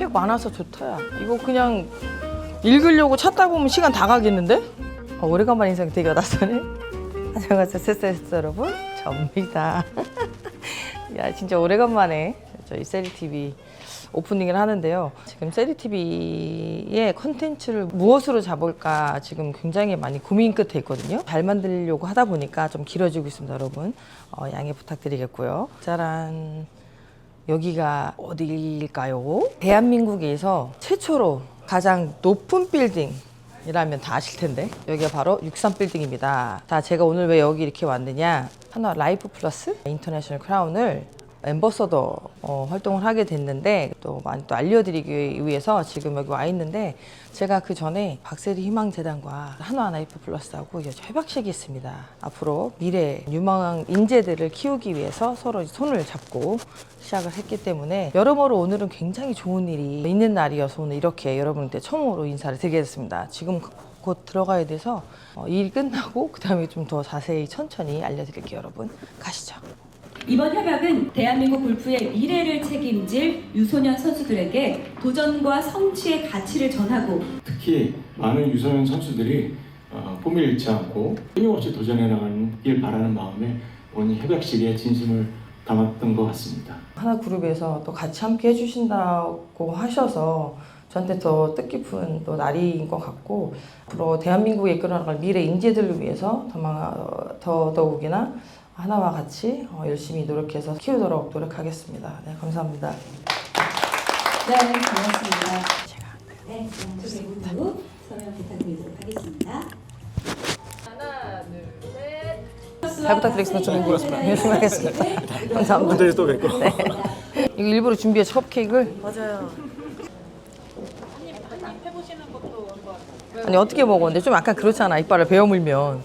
책 많아서 좋다 야. 이거 그냥 읽으려고 찾다 보면 시간 다 가겠는데? 어, 오래간만에 인상 되게 낯서네. 안녕하세요, 세세스 여러분. 접니다. 야, 진짜 오래간만에 저희 세리TV 오프닝을 하는데요. 지금 세리TV의 컨텐츠를 무엇으로 잡을까 지금 굉장히 많이 고민 끝에 있거든요. 잘 만들려고 하다 보니까 좀 길어지고 있습니다, 여러분. 어, 양해 부탁드리겠고요. 짜란. 여기가 어디일까요? 대한민국에서 최초로 가장 높은 빌딩 이라면 다 아실 텐데 여기가 바로 63 빌딩입니다. 자, 제가 오늘 왜 여기 이렇게 왔느냐? 하나 라이프 플러스 인터내셔널 크라운을 엠버서더 어, 활동을 하게 됐는데 또 많이 또 알려드리기 위해서 지금 여기 와 있는데 제가 그 전에 박세리 희망재단과 한화 라이프 플러스하고 협약식이 있습니다. 앞으로 미래 유망한 인재들을 키우기 위해서 서로 손을 잡고 시작을 했기 때문에 여러모로 오늘은 굉장히 좋은 일이 있는 날이어서 오늘 이렇게 여러분한테 처음으로 인사를 드리겠습니다. 지금 곧 들어가야 돼서 어, 일 끝나고 그 다음에 좀 더 자세히 천천히 알려드릴게요, 여러분. 가시죠. 이번 협약은 대한민국 골프의 미래를 책임질 유소년 선수들에게 도전과 성취의 가치를 전하고 특히 많은 유소년 선수들이 어, 꿈을 잃지 않고 끊임없이 도전해 나가길 바라는 마음에 오늘 협약식에 진심을 담았던 것 같습니다. 하나 그룹에서 또 같이 함께 해주신다고 하셔서 저한테 더 뜻깊은 또 날인 것 같고 앞으로 대한민국에 이끌어나갈 미래 인재들을 위해서 더, 더 더욱이나 하나와 같이 어, 열심히 노력해서 키우도록 노력하겠습니다. 네, 감사합니다. 네 고맙습니다. 네, 그럼 후 서명 부탁드리도록 하겠습니다. 잘 부탁드리겠습니다. 저는 그렇습니다. 열심히 하겠습니다. 감사합니다. 오늘 또 뵙고. 이거 일부러 준비해 컵케이크를 맞아요. 아니 어떻게 먹었는데 좀 약간 그렇잖아 이빨을 베어 물면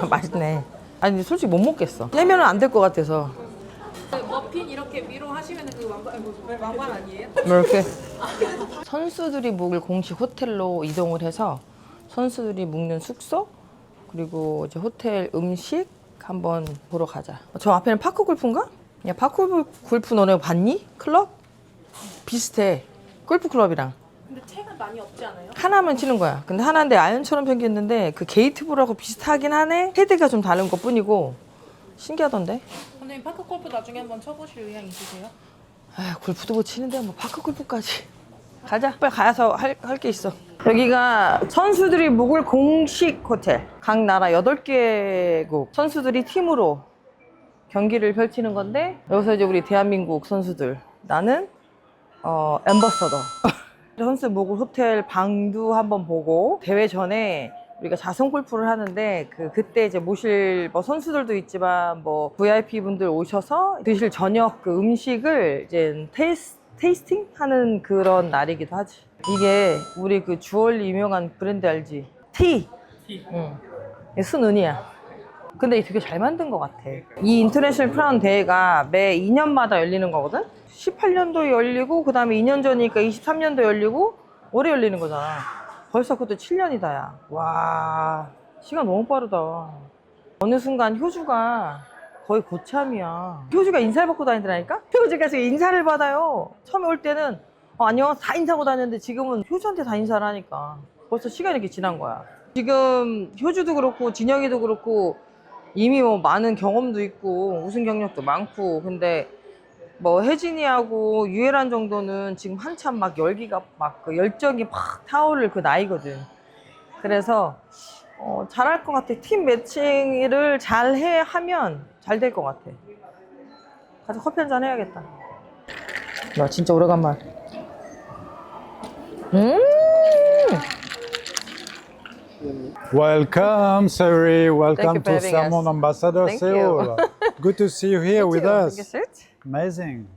아, 맛있네 아니 솔직히 못 먹겠어 떼면은 안 될 것 같아서 머핀 이렇게 위로 하시면 그 왕관, 뭐, 왕관 아니에요? 뭐 이렇게 선수들이 묵을 공식 호텔로 이동을 해서 선수들이 묵는 숙소 그리고 이제 호텔 음식 한번 보러 가자 저 앞에는 파크 골프인가? 야 파크 골프 너네 봤니? 클럽? 비슷해 골프 클럽이랑 근데 책은 많이 없지 않아요? 하나만 치는 거야. 근데 하나인데 아연처럼 생겼는데 그 게이트볼하고 비슷하긴 하네. 헤드가 좀 다른 것 뿐이고 신기하던데. 선생님 파크 골프 나중에 한번 쳐보실 의향 있으세요? 아, 골프도 못 치는데 뭐 파크 골프까지. 가자. 빨리 가서 할게 있어. 여기가 선수들이 묵을 공식 호텔. 각 나라 8개국 선수들이 팀으로 경기를 펼치는 건데 여기서 이제 우리 대한민국 선수들 나는 어 엠버서더 선수 묵을 호텔 방도 한번 보고 대회 전에 우리가 자선 골프를 하는데 그 그때 이제 모실 뭐 선수들도 있지만 뭐 VIP 분들 오셔서 드실 저녁 그 음식을 이제 테이스, 테이스팅 하는 그런 날이기도 하지. 이게 우리 그 주얼리 유명한 브랜드 알지? 티. 응. 이게 순은이야. 근데 되게 잘 만든 것 같아. 이 인터내셔널 크라운 대회가 매 2년마다 열리는 거거든? 18년도에 열리고, 그 다음에 2년 전이니까 23년도 열리고, 올해 열리는 거잖아. 벌써 그것도 7년이다, 야. 와, 시간 너무 빠르다. 어느 순간 효주가 거의 고참이야. 효주가 인사를 받고 다니더라니까? 효주가 지금 인사를 받아요. 처음에 올 때는, 어, 안녕, 다 인사하고 다녔는데 지금은 효주한테 다 인사를 하니까. 벌써 시간이 이렇게 지난 거야. 지금 효주도 그렇고, 진영이도 그렇고, 이미 뭐 많은 경험도 있고 우승 경력도 많고 근데 뭐 혜진이하고 유혜란 정도는 지금 한참 막 열기가 막 그 열정이 막 타오를 그 나이거든. 그래서 어, 잘할 것 같아. 팀 매칭을 잘 해 하면 잘 될 것 같아. 가서 커피 한잔 해야겠다. 나 진짜 오래간만. 음. Welcome, Sari. Welcome to having Salmon us. Ambassador Thank Seoul. Good to see you here with Thank you. Us. Take a seat. Amazing.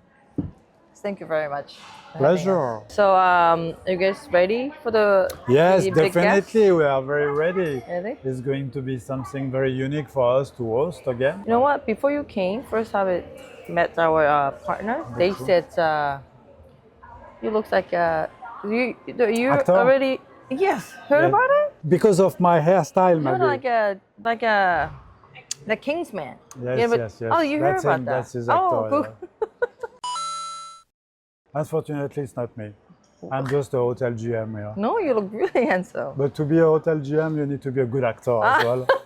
Thank you very much. for having us. Pleasure. So, um, are you guys ready for the Yes, the big guest? definitely. We are very ready. Ready? It's going to be something very unique for us to host again. You know what? Before you came, first I met our uh, partner. They said uh, you look like uh, you you Actor? already yes heard Yeah. about it. Because of my hairstyle, You're maybe. like a like a the Kingsman. Yes, Yeah, but- yes, yes. Oh, you heard about him. that? That's his Oh, actor. cool. yeah. Unfortunately, it's not me. I'm just a hotel GM here. No, you look really handsome. But to be a hotel GM, you need to be a good actor as well.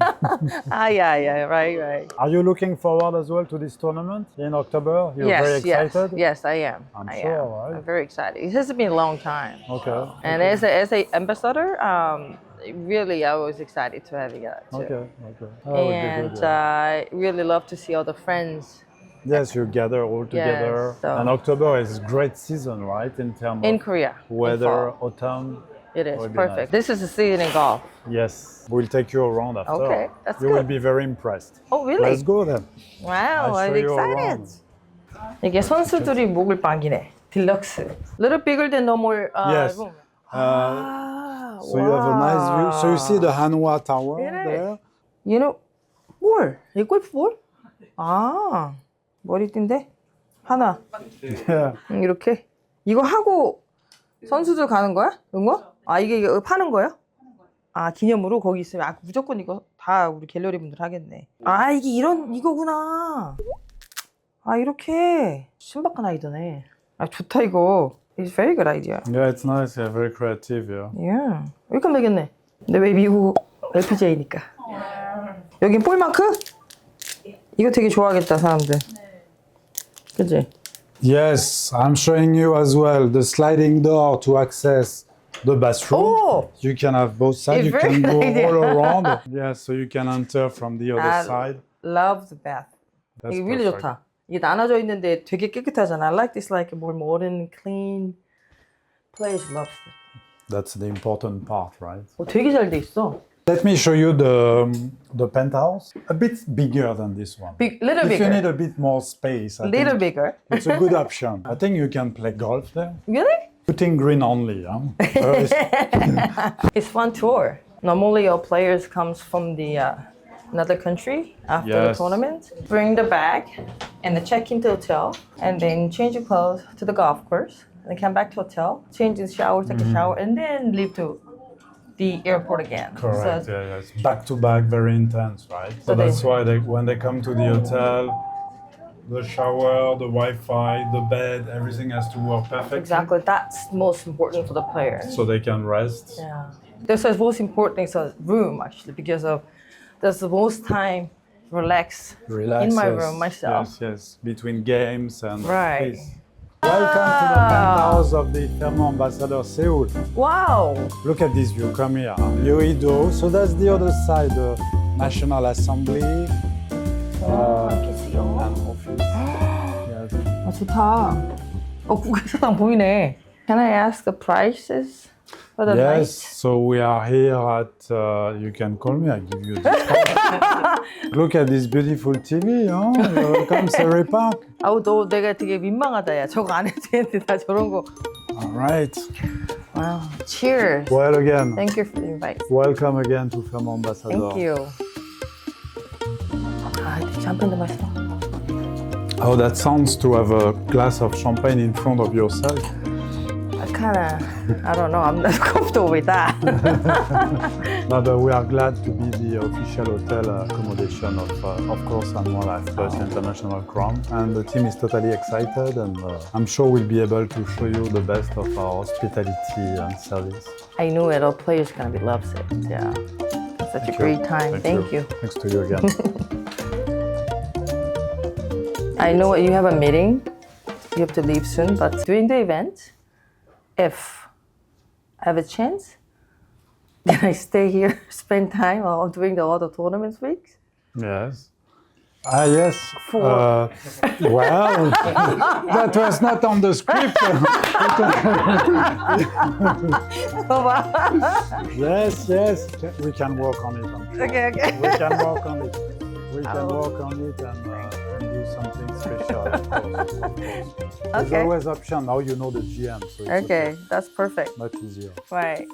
Ah, yeah, yeah, right, right. Are you looking forward as well to this tournament in October? You're yes, very excited. yes, yes, I am. I'm I sure, am. right? I'm very excited. It has been a long time. Okay. And as a, as a ambassador, um, really, I was excited to have you too. Okay. Okay. That would be And good, yeah. uh, I really love to see all the friends yes, you gather all together. so- And October is great season, right? In terms in of Korea. in weather, fall. autumn. It is would be perfect. nice. This is the season in golf. Yes. We'll take you around after. Okay, that's you will good. be very impressed. Oh, really? Let's go then. Wow, I'll I'm show you excited. around. 이게 선수들이 목을 빵기네. 딜럭스. Little bigger than normal uh, Yes. room. Uh, Ah, So you have a nice view. So you see the Hanwha Tower It is. there. You know, 볼. 이 골프 볼? 아, 머리띠인데? 하나. Yeah. 음, 이렇게. 이거 하고 선수들 가는 거야? 응원? 아, 이게 이거 파는 거야? 아, 기념으로 거기 있으면 아, 무조건 이거 다 우리 갤러리 분들 하겠네. 아, 이게 이런 이거구나. 아, 이렇게 신박한 아이디어네. 아, 좋다 이거. It's very good idea. Yeah, it's nice. Yeah, very creative. Yeah. 예. 이렇게 하면 되겠네. 근데 왜 미국 LPGA니까. 여긴 볼마크? 이거 되게 좋아하겠다, 사람들. 그지? Yes, I'm showing you as well the sliding door to access the bathroom. Oh! You can have both sides. It's You very can go good idea. all around. Yeah, so you can enter from the other Ah, side. Love the bath. That's 이게 really perfect. 좋다. 이게 나눠져 있는데 되게 깨끗하잖아. I like this like more modern, clean place. Loves it. That's the important part, right? 어, 되게 잘 돼 있어. Let me show you the um, the penthouse. A bit bigger than this one. Big, little if you bigger. need a bit more space, I little think bigger. it's a good option. I think you can play golf there. Really? Putting green only. Huh? Very- It's fun tour. Normally, our players comes from the uh, another country after the tournament. Bring the bag and then check into hotel, and then change your clothes to the golf course. And then come back to hotel, change the shower, take Mm-hmm. a shower, and then leave to the airport again. Correct. So, yeah, yeah. It's back to back, very intense, right? So So they- that's why they, when they come to the hotel, the shower, the Wi-Fi, the bed, everything has to work perfectly. exactly, that's most important for the player. So they can rest. Yeah. This is most important is a room actually because of that's the most time relax Relax. in my yes. room myself. Yes, yes. Between games and Right. Please. Welcome to the penthouse of the Fairmont Ambassador Seoul. Wow. Look at this view. Come here. Yoido. So that's the other side, the National Assembly uh, and office. yes. 아 좋다. 어 국회의사당 보이네. Can I ask the prices for the Yes, night? so we are here at. Uh, you can call me. I give you. This Look at this beautiful TV. Huh? You're welcome, Surrey Park. 아우 너 내가 되게 민망하다 야. 저거 안 해도 되는데 다 저런 거. All right. Wow. Cheers. Well, again, Thank you for the invite. welcome again to Fairmont Ambassador. Thank you. 아 샴페인도 맛있어. How that sounds to have a glass of champagne in front of yourself. I kinda I don't know. I'm not comfortable with that. No, but we are glad to be the official hotel uh, accommodation of, uh, of course, Anwar Life Plus International Crown. And the team is totally excited, and uh, I'm sure we'll be able to show you the best of our hospitality and service. I knew it. All players gonna be loves it. Yeah. Such a Thank great you. time. Thank, you. Thanks to you again. I know you have a meeting. You have to leave soon, but during the event, if I have a chance, can I stay here, spend time while during the other tournaments weeks? yes. Ah, yes. For- Uh, well, that was not on the script. yes, yes. We can work on it. Sure. okay, okay. we can work on it. We can work on it and, uh, and do something special. Of course, of course. There's Okay. always option. Now you know the GM, so it's Okay, that's perfect. much easier. Right.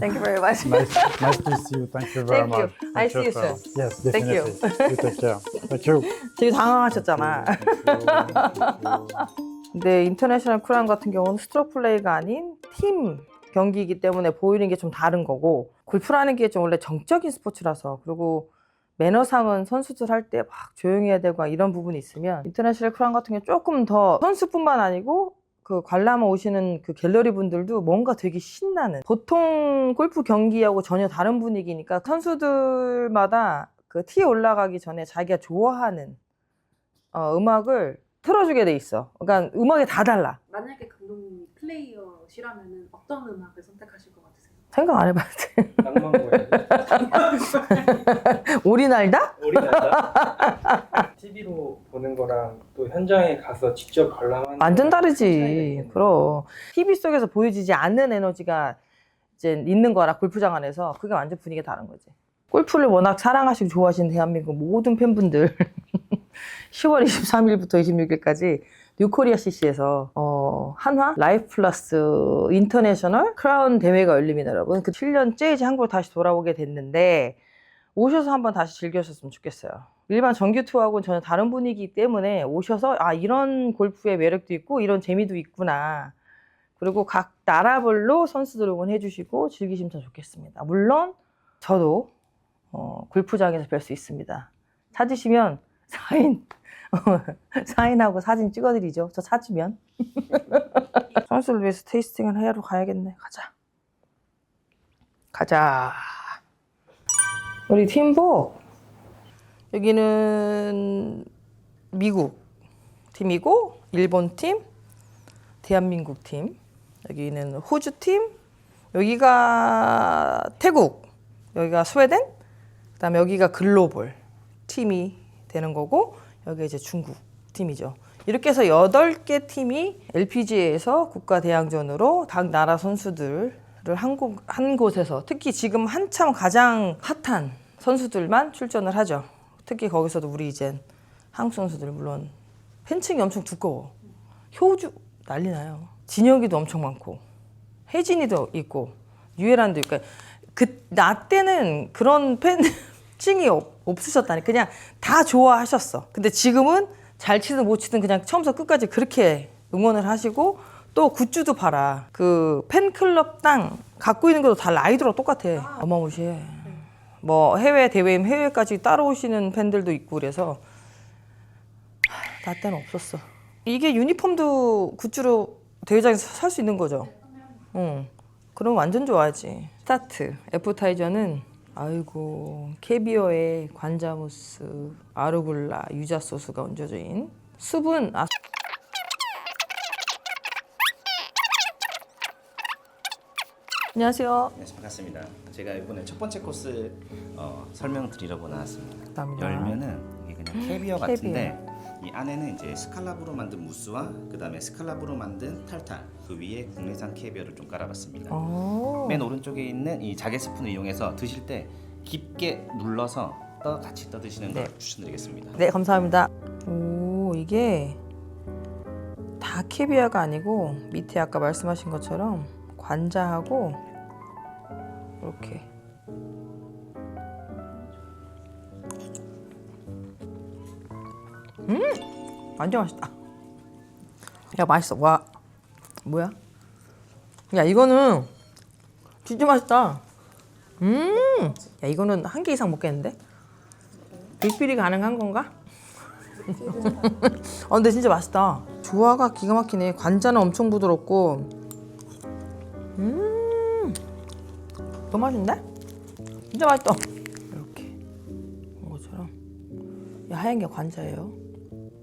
Thank you very much. Nice, nice to see you. Thank you very Thank you. much. I Thank see you for- soon. Yes, Thank you. definitely. you take care. Thank you. 되게 당황하셨잖아. 근데 인터내셔널 크라운 같은 경우는 스트로크 플레이가 아닌 팀 경기이기 때문에 보이는 게 좀 다른 거고 골프라는 게 좀 원래 정적인 스포츠라서 그리고 매너상은 선수들 할 때 막 조용히 해야 되고 이런 부분이 있으면 인터내셔널 크라운 같은 게 조금 더 선수뿐만 아니고 그그 관람 오시는 그 갤러리 분들도 뭔가 되게 신나는 보통 골프 경기하고 전혀 다른 분위기니까 선수들마다 그 티에 올라가기 전에 자기가 좋아하는 어, 음악을 틀어주게 돼 있어. 그러니까 음악이 다 달라. 만약에 감독님이 플레이어시라면 어떤 음악을 선택하실 것 같으세요? 생각 안 해봤지. 낭만 고양이. 오리 날다? 오리 날다. TV로 보는 거랑 또 현장에 가서 직접 관람하는 완전 다르지. 그럼 TV 속에서 보여지지 않는 에너지가 이제 있는 거라 골프장 안에서 그게 완전 분위기가 다른 거지. 골프를 워낙 사랑하시고 좋아하시는 대한민국 모든 팬분들 10월 23일부터 26일까지 뉴코리아 CC에서 어, 한화 라이프 플러스 인터내셔널 크라운 대회가 열립니다, 여러분. 그 7년째 이제 한국으로 다시 돌아오게 됐는데 오셔서 한번 다시 즐겨주셨으면 좋겠어요. 일반 정규 투어하고는 전혀 다른 분위기 때문에 오셔서 아 이런 골프의 매력도 있고 이런 재미도 있구나. 그리고 각 나라별로 선수들 응원해 주시고 즐기시면 더 좋겠습니다. 물론 저도 어, 골프장에서 뵐 수 있습니다. 찾으시면 사인 사인하고 사진 찍어드리죠. 저 찾으면 선수를 위해서 테이스팅을 하러 가야겠네. 가자. 가자. 우리 팀복 여기는 미국 팀이고 일본 팀, 대한민국 팀, 여기는 호주 팀, 여기가 태국, 여기가 스웨덴, 그 다음에 여기가 글로벌 팀이 되는 거고 여기 이제 중국 팀이죠. 이렇게 해서 여덟 개 팀이 LPGA에서 국가 대항전으로 각 나라 선수들을 한, 곳, 한 곳에서 특히 지금 한참 가장 핫한 선수들만 출전을 하죠. 특히 거기서도 우리 이젠 한국 선수들 물론 팬층이 엄청 두꺼워. 효주 난리 나요. 진혁이도 엄청 많고 혜진이도 있고 유혜란도 있고 그 나 때는 그런 팬 없- 없으셨다니 그냥 다 좋아하셨어. 근데 지금은 잘 치든 못 치든 그냥 처음부터 끝까지 그렇게 응원을 하시고 또 굿즈도 팔아. 그 팬클럽당 갖고 있는 것도 다 라이드랑 똑같아. 어마무시해. 뭐 해외 대회임 해외까지 따라오시는 팬들도 있고 그래서 하, 나 때는 없었어. 이게 유니폼도 굿즈로 대회장에서 살 수 있는 거죠. 응. 그럼 완전 좋아하지. 스타트 애프타이저는 아이고 캐비어에 관자무스, 아르굴라, 유자 소스가 얹어진 수분 아 안녕하세요. 네, 반갑습니다. 제가 이번에 첫 번째 코스 어, 설명드리려고 나왔습니다. 감사합니다. 열면은 이게 그냥 캐비어 캐비어. 같은데 이 안에는 이제 스칼랍으로 만든 무스와 그 다음에 스칼랍으로 만든 탈탈 그 위에 국내산 캐비어를 좀 깔아봤습니다. 오. 맨 오른쪽에 있는 이 자개 스푼을 이용해서 드실 때 깊게 눌러서 떠 같이 떠 드시는 걸 네. 추천드리겠습니다. 네, 감사합니다. 오, 이게 다 캐비아가 아니고 밑에 아까 말씀하신 것처럼 관자하고 이렇게 음, 완전 맛있다. 야, 맛있어. 와, 뭐야? 야, 이거는 진짜 맛있다. 음, 야, 이거는 한 개 이상 먹겠는데? 빅필이 가능한 건가? 아 근데 진짜 맛있다. 조화가 기가 막히네. 관자는 엄청 부드럽고, 음, 너무 맛있는데? 진짜 맛있다. 이렇게 이것처럼. 이 하얀 게 관자예요.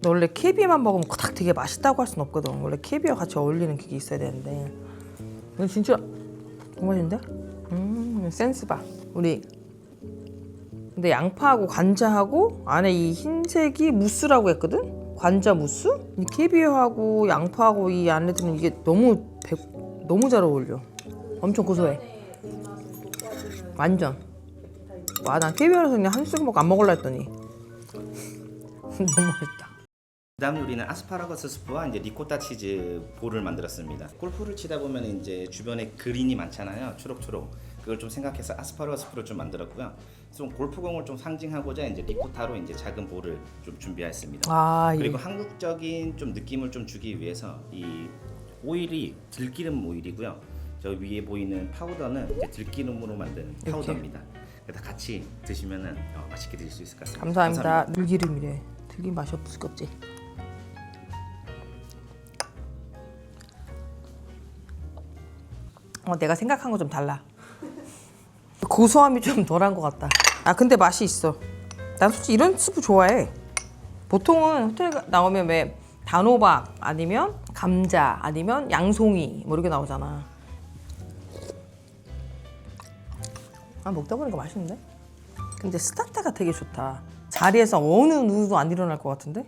원래 캐비어만 먹으면 딱 되게 맛있다고 할 순 없거든. 원래 캐비어 같이 어울리는 그게 있어야 되는데. 근데 진짜 너무 맛있는데? 음, 센스 봐. 우리 근데 양파하고 관자하고 안에 이 흰색이 무스라고 했거든? 관자 무스? 이 캐비어하고 양파하고 이 안에 드는 이게 너무 배, 너무 잘 어울려. 엄청 고소해. 완전. 와, 난 캐비어라서 그냥 한 숟가락 안 먹을라 했더니. 너무 맛있다. 그다음 요리는 아스파라거스 스프와 이제 리코타 치즈 볼을 만들었습니다. 골프를 치다 보면 이제 주변에 그린이 많잖아요. 초록초록. 그걸 좀 생각해서 아스파라거스 스프를 좀 만들었고요. 좀 골프공을 좀 상징하고자 이제 리코타로 이제 작은 볼을 좀 준비했습니다. 아, 이 그리고 한국적인 좀 느낌을 좀 주기 위해서 이 오일이 들기름 오일이고요. 저 위에 보이는 파우더는 이제 들기름으로 만든 파우더입니다. 그래서 같이 드시면은 어, 맛있게 드실 수 있을 것 같습니다. 감사합니다. 들기름이래. 들기 맛이 없을 거 없지. 어, 내가 생각한 거 좀 달라. 고소함이 좀 덜한 것 같다. 아 근데 맛이 있어. 난 솔직히 이런 스프 좋아해. 보통은 호텔 가- 나오면 왜 단호박 아니면 감자 아니면 양송이 뭐 이렇게 나오잖아. 아 먹다 보니까 맛있는데? 근데 스타트가 되게 좋다. 자리에서 어느 누구도 안 일어날 것 같은데?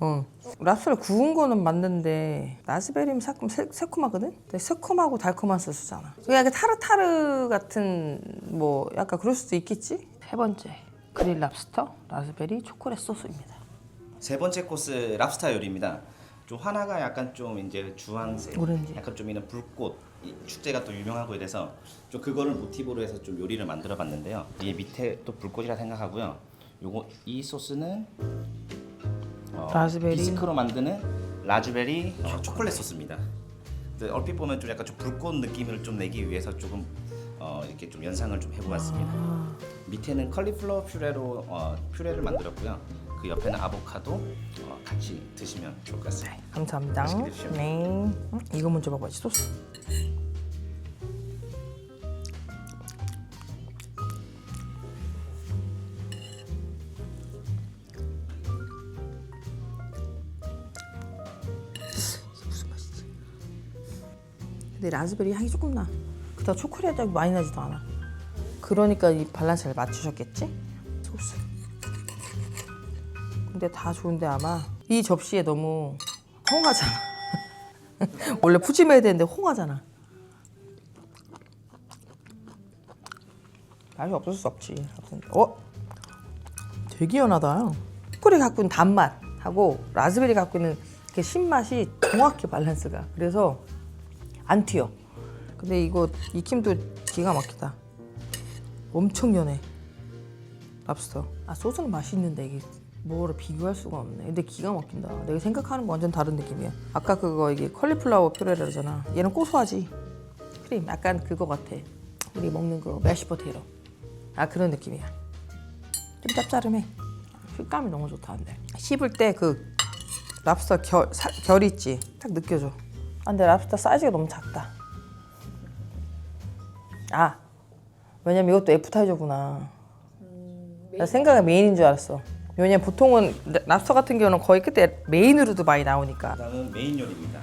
어. 랍스를 구운 거는 맞는데 라즈베리는 조금 새, 새콤하거든? 근데 새콤하고 달콤한 소스잖아. 그냥 약간 타르타르 같은 뭐 약간 그럴 수도 있겠지? 세 번째 그릴 랍스터 라즈베리 초콜릿 소스입니다. 세 번째 코스 랍스타 요리입니다. 좀 하나가 약간 좀 이제 주황색, 오렌지. 약간 좀 이런 불꽃 이 축제가 또 유명하고 이래서 좀 그거를 모티브로 해서 좀 요리를 만들어봤는데요. 이 밑에 또 불꽃이라 생각하고요. 요거 이 소스는 어, 라즈베리. 비스크로 만드는 라즈베리 어, 초콜릿 소스입니다. 근데 얼핏 보면 좀 약간 좀 불꽃 느낌을 좀 내기 위해서 조금 어, 이렇게 좀 연상을 좀 해보았습니다. 밑에는 컬리플라워 퓨레로 어, 퓨레를 만들었고요. 그 옆에는 아보카도 어, 같이 드시면 좋을 것 같습니다. 감사합니다. 맛있게 드십시오. 네. 음, 이거 먼저 먹어야지 소스. 근데 라즈베리 향이 조금 나. 그다 초콜릿 향이 많이 나지도 않아. 그러니까 이 밸런스를 맞추셨겠지? 소스. 근데 다 좋은데 아마 이 접시에 너무 홍하잖아. 원래 푸짐해야 되는데 홍하잖아. 맛이 없을 수 없지. 어? 되게 연하다. 초콜릿 갖고 있는 단맛하고 라즈베리 갖고 있는 그 신맛이 정확히 밸런스가. 그래서 안 튀어. 근데 이거 익힘도 기가 막히다. 엄청 연해. 랍스터. 아 소스는 맛있는데 이게 뭐를 비교할 수가 없네. 근데 기가 막힌다. 내가 생각하는 거 완전 다른 느낌이야. 아까 그거 이게 컬리플라워 퓨레라잖아. 얘는 고소하지. 크림 약간 그거 같아. 우리 먹는 거 매시포테이로. 아 그런 느낌이야. 좀 짭짤해. 식감이 너무 좋다 근데. 씹을 때 그 랍스터 결, 사- 결 있지. 딱 느껴져. 아 근데 랍스터 사이즈가 너무 작다. 아 왜냐면 이것도 애프타이저구나. 나 생각은 메인인 줄 알았어. 왜냐면 보통은 랍스터 같은 경우는 거의 그때 메인으로도 많이 나오니까. 다음은 메인 요리입니다.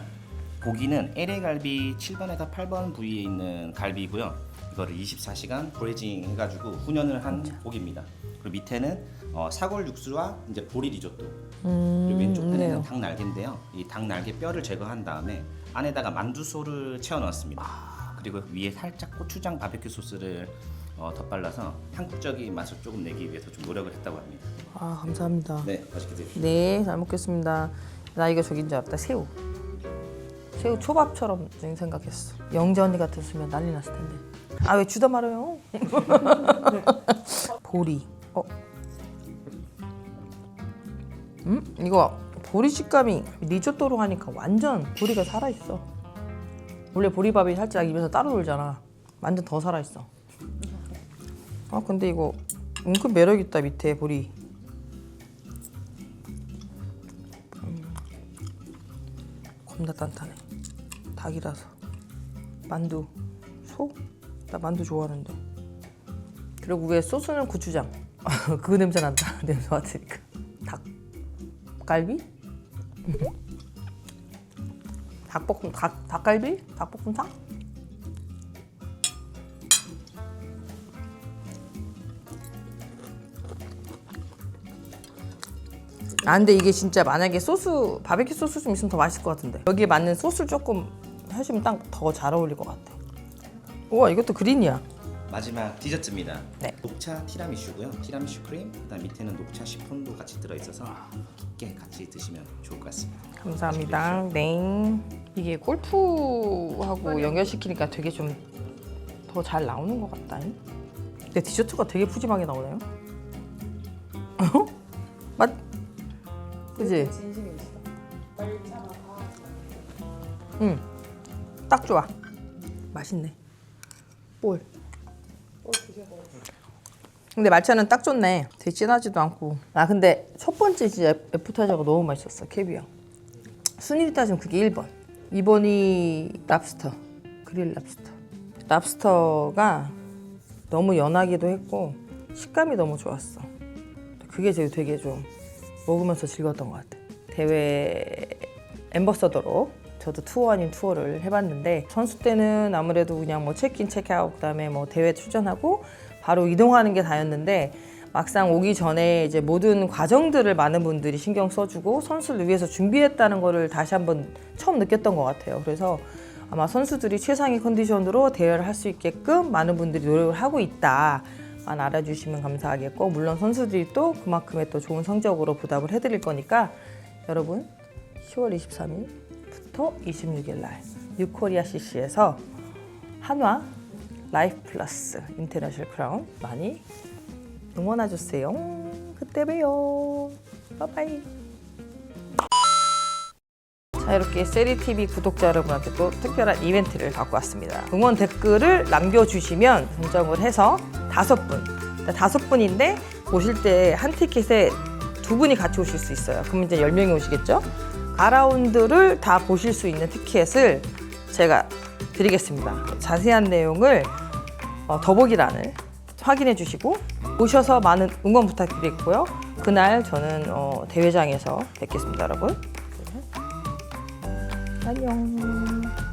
고기는 LA 갈비 7번에서 8번 부위에 있는 갈비고요. 이거를 24시간 브레이징 해가지고 훈연을 한 고기입니다. 그리고 밑에는 어, 사골 육수와 이제 보리 리조또. 그리고 왼쪽 편에는. 닭 날개인데요. 이 닭 날개 뼈를 제거한 다음에 안에다가 만두소를 채워 넣었습니다. 그리고 위에 살짝 고추장 바베큐 소스를 어, 덧발라서 한국적인 맛을 조금 내기 위해서 좀 노력을 했다고 합니다. 아 감사합니다. 네, 맛있게 드십시오. 네, 잘 먹겠습니다. 나 이거 저긴 줄 알았다. 새우. 새우 초밥처럼 생각했어. 영재 언니 같았으면 난리 났을 텐데. 아 왜 주다 말아요? 보리. 어. 음? 이거 보리 식감이 리조또로 하니까 완전 보리가 살아 있어. 원래 보리밥이 살짝 입에서 따로 돌잖아. 완전 더 살아 있어. 아 근데 이거 은근 매력 있다 밑에 보리. 겁나 단단해. 닭이라서. 만두. 소? 나 만두 좋아하는데. 그리고 위에 소스는 고추장. 그 냄새 난다. 냄새 맡으니까. 닭. 갈비? 닭볶음 닭 닭갈비? 닭볶음탕? 아 근데 이게 진짜 만약에 소스 바베큐 소스 좀 있으면 더 맛있을 것 같은데 여기에 맞는 소스를 조금 하시면 딱 더 잘 어울릴 것 같아 우와 이것도 그린이야 마지막 디저트입니다. 네. 녹차 티라미슈고요. 티라미슈 크림, 그다음 밑에는 녹차 시폰도 같이 들어있어서 깊게 같이 드시면 좋을 것 같습니다. 감사합니다 네 이게 골프하고 연결시키니까 되게 좀 더 잘 나오는 것 같다 근데 디저트가 되게 푸짐하게 나오네요 어? 맞? 그지? 응, 딱 좋아. 맛있네. 볼. 근데 말차는 딱 좋네. 되게 진하지도 않고. 아 근데 첫 번째 진짜 애프타이저가 너무 맛있었어. 캐비어. 순위를 따지면 그게 1번. 2번이 랍스터. 그릴 랍스터. 랍스터가 너무 연하기도 했고 식감이 너무 좋았어. 그게 제일 되게 좀 먹으면서 즐거웠던 것 같아. 대회 엠버서더로 저도 투어 아닌 투어를 해봤는데 선수 때는 아무래도 그냥 뭐 체크인 체크아웃 그다음에 뭐 대회 출전하고 바로 이동하는 게 다였는데 막상 오기 전에 이제 모든 과정들을 많은 분들이 신경 써주고 선수를 위해서 준비했다는 거를 다시 한번 처음 느꼈던 것 같아요. 그래서 아마 선수들이 최상의 컨디션으로 대회를 할 수 있게끔 많은 분들이 노력을 하고 있다. 만 알아주시면 감사하겠고 물론 선수들이 또 그만큼의 또 좋은 성적으로 보답을 해드릴 거니까 여러분 10월 23일 부터 26일 날 뉴코리아 CC에서 한화 라이프 플러스 인터내셔널 크라운 많이 응원해 주세요. 그때 봬요. 바이바이. 자 이렇게 세리TV 구독자 여러분한테 또 특별한 이벤트를 갖고 왔습니다. 응원 댓글을 남겨주시면 선정을 해서 다섯 분, 다섯 분인데 오실 때 한 티켓에 두 분이 같이 오실 수 있어요. 그럼 이제 열 명이 오시겠죠? 아라운드를 다 보실 수 있는 티켓을 제가 드리겠습니다. 자세한 내용을 어, 더보기란을 확인해 주시고 오셔서 많은 응원 부탁드리고요. 그날 저는 어, 대회장에서 뵙겠습니다, 여러분. 안녕.